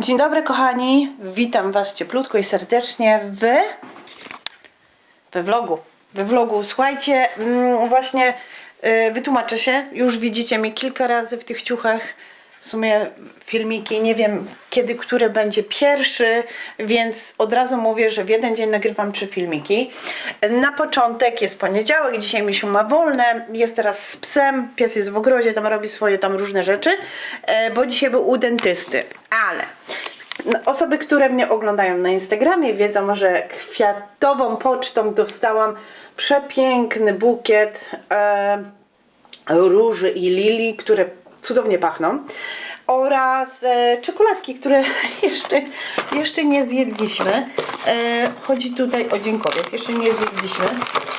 Dzień dobry kochani, witam Was cieplutko i serdecznie w we vlogu. We vlogu, słuchajcie, mm, właśnie y, wytłumaczę się, już widzicie mnie kilka razy w tych ciuchach, w sumie filmiki, nie wiem kiedy, który będzie pierwszy, więc od razu mówię, że w jeden dzień nagrywam trzy filmiki. Na początek jest poniedziałek, dzisiaj Misiu ma wolne, jest teraz z psem, pies jest w ogrodzie, tam robi swoje tam różne rzeczy, e, bo dzisiaj był u dentysty, ale no, Osoby, które mnie oglądają na Instagramie wiedzą, że kwiatową pocztą dostałam przepiękny bukiet e, róży i lilii, które cudownie pachną oraz e, czekoladki, które jeszcze, jeszcze nie zjedliśmy. E, chodzi tutaj o Dzień Kobiet, jeszcze nie zjedliśmy.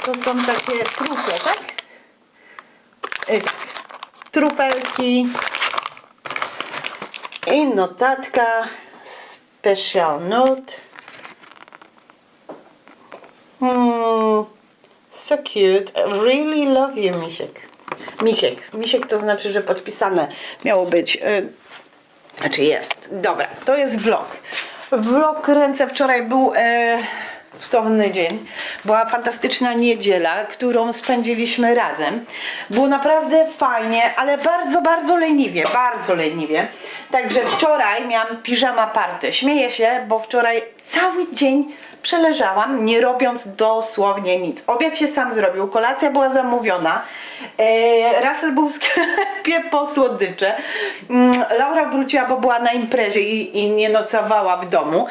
To są takie trufle, tak? E. Trufelki i notatka special note. Hmm, so cute. I really love you, Misiek. Misiek. Misiek to znaczy, że podpisane miało być. y, Znaczy jest. Dobra, to jest vlog. Vlog kręcę. Wczoraj był e, cudowny dzień. Była fantastyczna niedziela, którą spędziliśmy razem. Było naprawdę fajnie, ale bardzo, bardzo leniwie. Bardzo leniwie. Także wczoraj miałam piżama party. Śmieję się, bo wczoraj cały dzień przeleżałam, nie robiąc dosłownie nic. Obiad się sam zrobił, kolacja była zamówiona. E, Russell był w sklepie po słodycze. Mm, Laura wróciła, bo była na imprezie i, i nie nocowała w domu.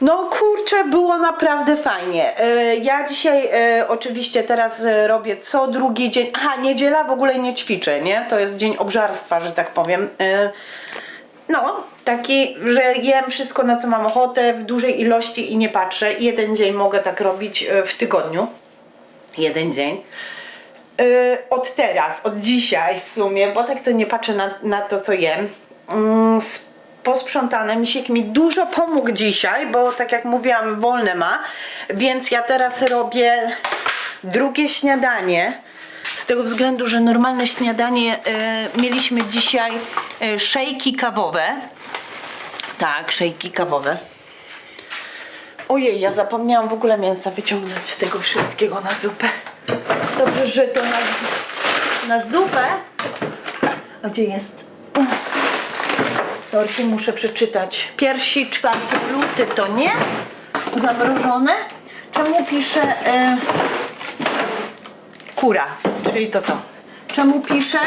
No kurczę, było naprawdę fajnie. E, Ja dzisiaj e, oczywiście teraz robię co drugi dzień. Aha, niedziela w ogóle nie ćwiczę, nie? To jest dzień obżarstwa, że tak powiem. No, taki, że jem wszystko na co mam ochotę w dużej ilości i nie patrzę. Jeden dzień mogę tak robić e, w tygodniu. Jeden dzień. E, Od teraz, od dzisiaj w sumie, bo tak to nie patrzę na, na to, co jem. Mm, Posprzątane. Misiek mi dużo pomógł dzisiaj, bo tak jak mówiłam, wolne ma. Więc ja teraz robię drugie śniadanie. Z tego względu, że normalne śniadanie e, mieliśmy dzisiaj e, szejki kawowe. Tak, szejki kawowe. Ojej, ja zapomniałam w ogóle mięsa wyciągnąć tego wszystkiego na zupę. Dobrze, że to na, na zupę. A gdzie jest? Sorki, muszę przeczytać. Piersi 4 luty to nie. Zamrożone. Czemu piszę e, kura? Czyli to to. Czemu piszę?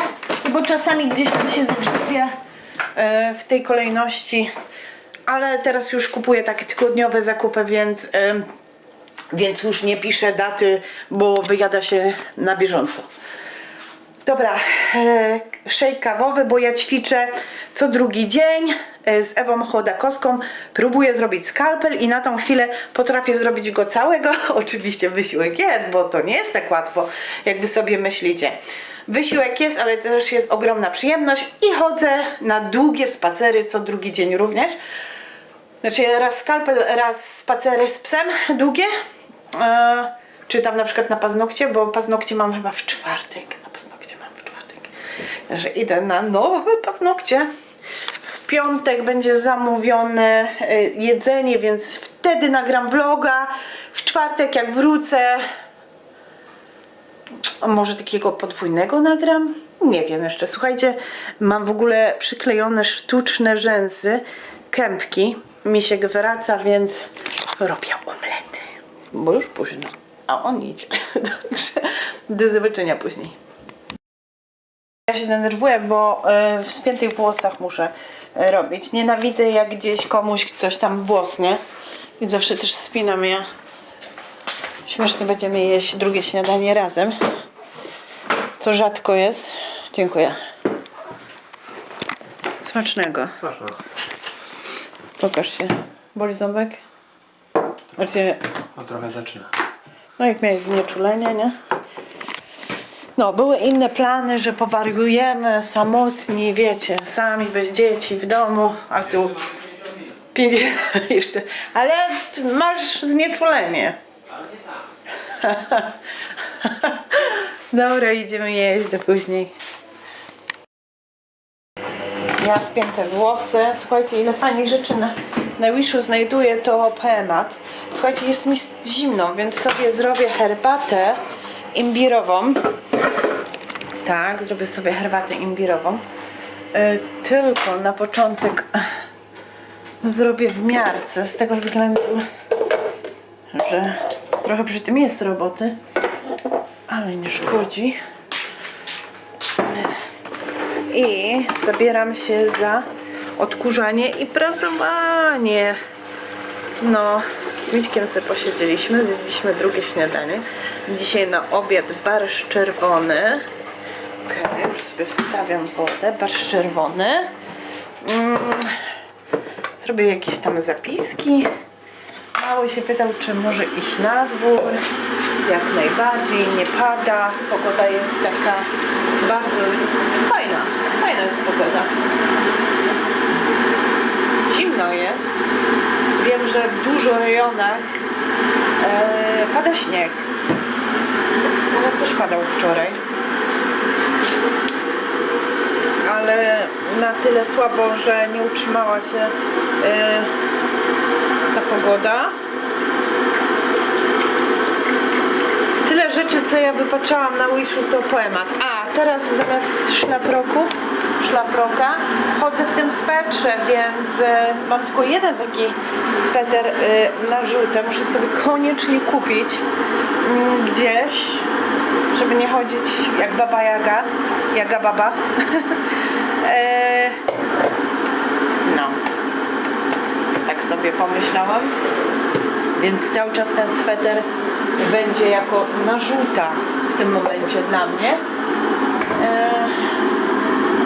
No Bo czasami gdzieś tam się zagrzebie e, w tej kolejności. Ale teraz już kupuję takie tygodniowe zakupy, więc, e, więc już nie piszę daty, bo wyjada się na bieżąco. Dobra, e, szejk kawowy, bo ja ćwiczę co drugi dzień e, z Ewą Chodakowską. Próbuję zrobić skalpel i na tą chwilę potrafię zrobić go całego. Oczywiście wysiłek jest, bo to nie jest tak łatwo, jak wy sobie myślicie. Wysiłek jest, ale też jest ogromna przyjemność i chodzę na długie spacery co drugi dzień również. Znaczy raz skalpel, raz spacery z psem długie. E, czy tam na przykład na paznokcie, bo paznokcie mam chyba w czwartek. Na paznokcie mam w czwartek. Że idę na nowe paznokcie. W piątek będzie zamówione e, jedzenie, więc wtedy nagram vloga. W czwartek jak wrócę, może takiego podwójnego nagram? Nie wiem jeszcze. Słuchajcie, mam w ogóle przyklejone sztuczne rzęsy, kępki. Mi się wraca, więc robię omlety. Bo już późno. A on idzie. Także do zobaczenia później. Się denerwuję, bo y, w spiętych włosach muszę y, robić. Nienawidzę jak gdzieś komuś coś tam włosnie. I zawsze też spinam ja. Śmiesznie będziemy jeść drugie śniadanie razem. Co rzadko jest. Dziękuję. Smacznego. Proszę. Pokaż się. Boli ząbek? Znaczy, No trochę zaczyna. no jak miałeś znieczulenie, nie? No, były inne plany, że powariujemy samotni, wiecie, sami bez dzieci w domu, a tu pięć jeszcze. Ale masz znieczulenie. Dobra, idziemy jeść do później. Ja spięte włosy. Słuchajcie, ile fajnych rzeczy na, na Wishu znajduję, to poemat. Słuchajcie, jest mi zimno, więc sobie zrobię herbatę imbirową. Tak, zrobię sobie herbatę imbirową. Y, tylko na początek zrobię w miarce, z tego względu, że trochę przy tym jest roboty, ale nie szkodzi. I zabieram się za odkurzanie i prasowanie. No, z Miśkiem sobie posiedzieliśmy, zjedliśmy drugie śniadanie. Dzisiaj na obiad barszcz czerwony. Już sobie wstawiam wodę, barszcz czerwony. Mm, zrobię jakieś tam zapiski. Mały się pytał, czy może iść na dwór. Jak najbardziej, nie pada. Pogoda jest taka bardzo fajna. Fajna jest pogoda. Zimno jest. Wiem, że w dużo rejonach e, pada śnieg. U nas też padał wczoraj. Ale na tyle słabo, że nie utrzymała się e, ta pogoda. Tyle rzeczy, co ja wypaczałam na Wishu, to poemat. A, teraz zamiast szlafroku, szlafroka, chodzę w tym swetrze, więc e, mam tylko jeden taki sweter e, na żółte. Muszę sobie koniecznie kupić mm, gdzieś, żeby nie chodzić jak baba Jaga, Jaga baba. e, no, tak sobie pomyślałam. Więc cały czas ten sweter będzie jako narzuta w tym momencie dla mnie. Eee,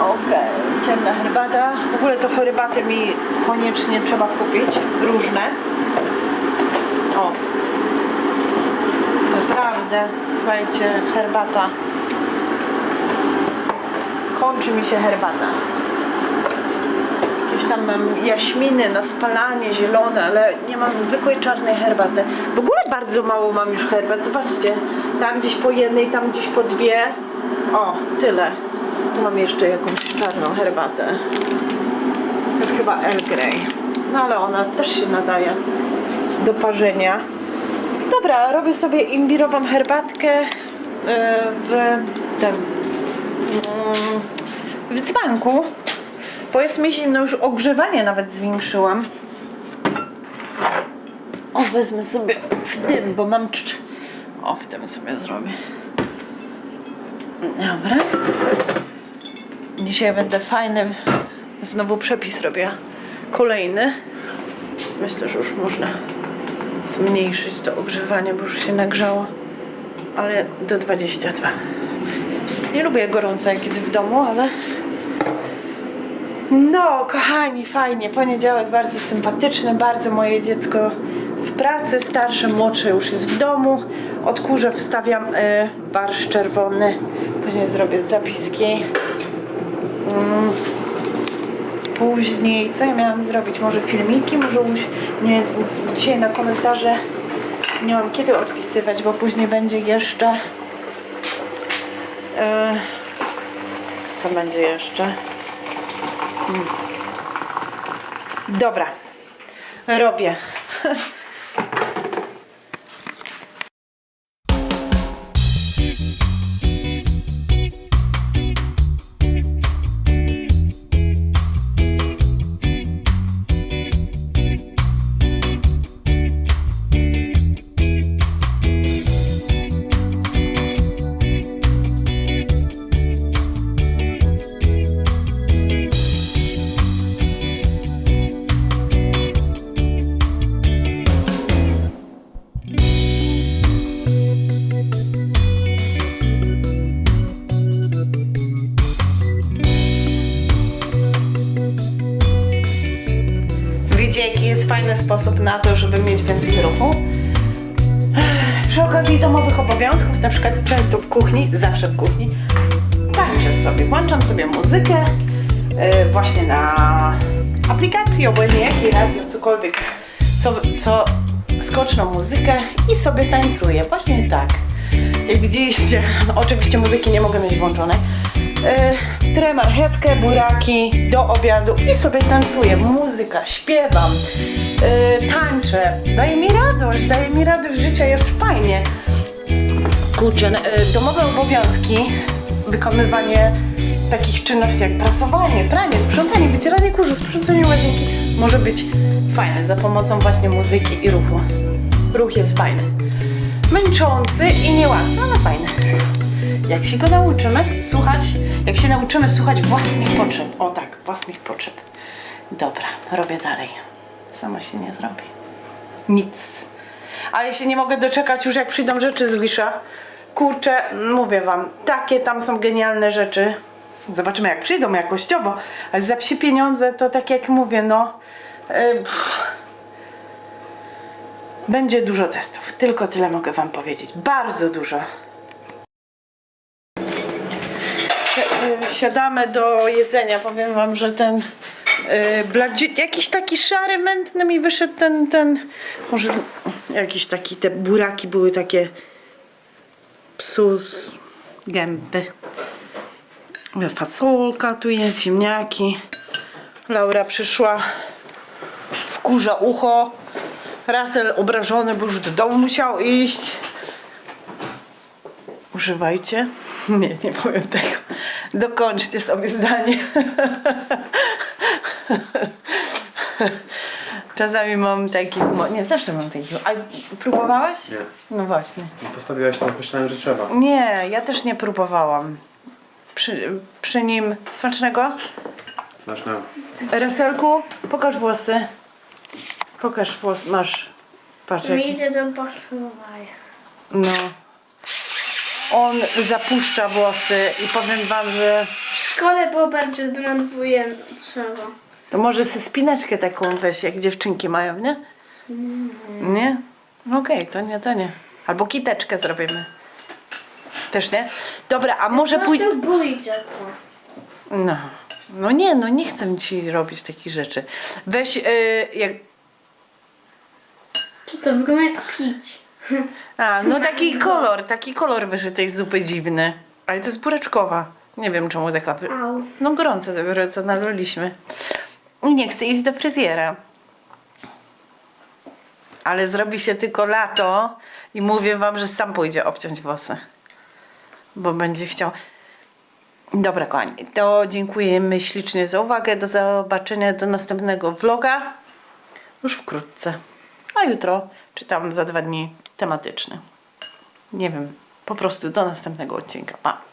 Okej, ciemna herbata. W ogóle to herbaty mi koniecznie trzeba kupić. Różne. O. Naprawdę, słuchajcie, herbata. Kończy mi się herbata. Jakieś tam mam jaśminy na spalanie, zielone, ale nie mam zwykłej czarnej herbaty. W ogóle bardzo mało mam już herbat. Zobaczcie, tam gdzieś po jednej, tam gdzieś po dwie. O, tyle. Tu mam jeszcze jakąś czarną herbatę. To jest chyba Earl Grey. No ale ona też się nadaje do parzenia. Dobra, robię sobie imbirową herbatkę e, w mm, w dzbanku. Bo jest mi zimno, już ogrzewanie nawet zwiększyłam. O, wezmę sobie w tym, bo mam... O, w tym sobie zrobię. Dobra. Dzisiaj będę fajny. Znowu przepis robię. Kolejny. Myślę, że już można zmniejszyć to ogrzewanie, bo już się nagrzało. Ale do 22. Nie lubię gorąco jak jest w domu, ale no, kochani, fajnie. Poniedziałek bardzo sympatyczny, bardzo moje dziecko w pracy, starsze, młodsze już jest w domu. Odkurzę, wstawiam y, barszcz czerwony. Później zrobię zapiski. Mm. Później, co ja miałam zrobić? Może filmiki? Może nie, dzisiaj na komentarze nie mam kiedy odpisywać, bo później będzie jeszcze. Y, co będzie jeszcze? Dobra, robię. fajny sposób na to, żeby mieć więcej ruchu? Przy okazji domowych obowiązków, na przykład często w kuchni, zawsze w kuchni, tańczę sobie, włączam sobie muzykę yy, właśnie na aplikacji, obojętnie jakiej, radio, cokolwiek, co, co skoczną muzykę i sobie tańcuję, właśnie tak. Jak widzieliście, oczywiście muzyki nie mogę mieć włączonej, e, trę marchewkę, buraki do obiadu i sobie tancuję. Muzyka, śpiewam, e, tańczę. Daje mi radość, daje mi radość życia, jest fajnie. Kurczę, e, domowe obowiązki, wykonywanie takich czynności jak prasowanie, pranie, sprzątanie, wycieranie kurzu, sprzątanie łazienki może być fajne za pomocą właśnie muzyki i ruchu. Ruch jest fajny. Męczący i niełatwy, ale fajny. Jak się go nauczymy słuchać, jak się nauczymy słuchać własnych potrzeb, o tak, własnych potrzeb. Dobra, robię dalej. Samo się nie zrobi. Nic. Ale się nie mogę doczekać już jak przyjdą rzeczy z Wisha. Kurczę, mówię wam, takie tam są genialne rzeczy. Zobaczymy jak przyjdą jakościowo, ale za psie pieniądze to tak jak mówię, no... Yy. Będzie dużo testów, tylko tyle mogę wam powiedzieć. Bardzo dużo. Y, Siadamy do jedzenia. Powiem wam, że ten yy, bladzi- jakiś taki szary, mętny mi wyszedł ten, ten, może jakiś taki, te buraki były takie psu z gęby. Fasolka tu jest, ziemniaki. Laura przyszła, wkurza ucho. Rasel obrażony, bo już do domu musiał iść. Używajcie. Nie, nie powiem tego. Dokończcie sobie zdanie. Czasami mam taki humor. Nie, zawsze mam taki humor. A próbowałeś? Nie. No właśnie. Postawiłaś to, myślałem, że trzeba. Nie, ja też nie próbowałam. Przy, przy nim smacznego. Znasz na... Reselku, pokaż włosy. Pokaż włos, masz. Patrz jaki. Widzę do posłowania. No. On zapuszcza włosy i powiem wam, że W szkole było bardzo denerwująco. To może se spinaczkę taką weź, jak dziewczynki mają, nie? Nie? Okej, to nie, to nie. Albo kiteczkę zrobimy. Też nie? Dobra, a może bójcie to. No. No nie, no nie chcę ci robić takich rzeczy. Weź, yy, jak... Co to wygląda jak pić? A, no taki kolor, taki kolor wyszedł tej zupy dziwny. Ale to jest bureczkowa. Nie wiem czemu taka... wy- Au. No gorące dopiero co naliliśmy. Nie chcę iść do fryzjera. Ale zrobi się tylko lato i mówię wam, że sam pójdzie obciąć włosy. Bo będzie chciał. Dobra, kochani, to dziękujemy ślicznie za uwagę. Do zobaczenia do następnego vloga. Już wkrótce. A jutro, czy tam za dwa dni tematyczny. Nie wiem, po prostu do następnego odcinka. Pa!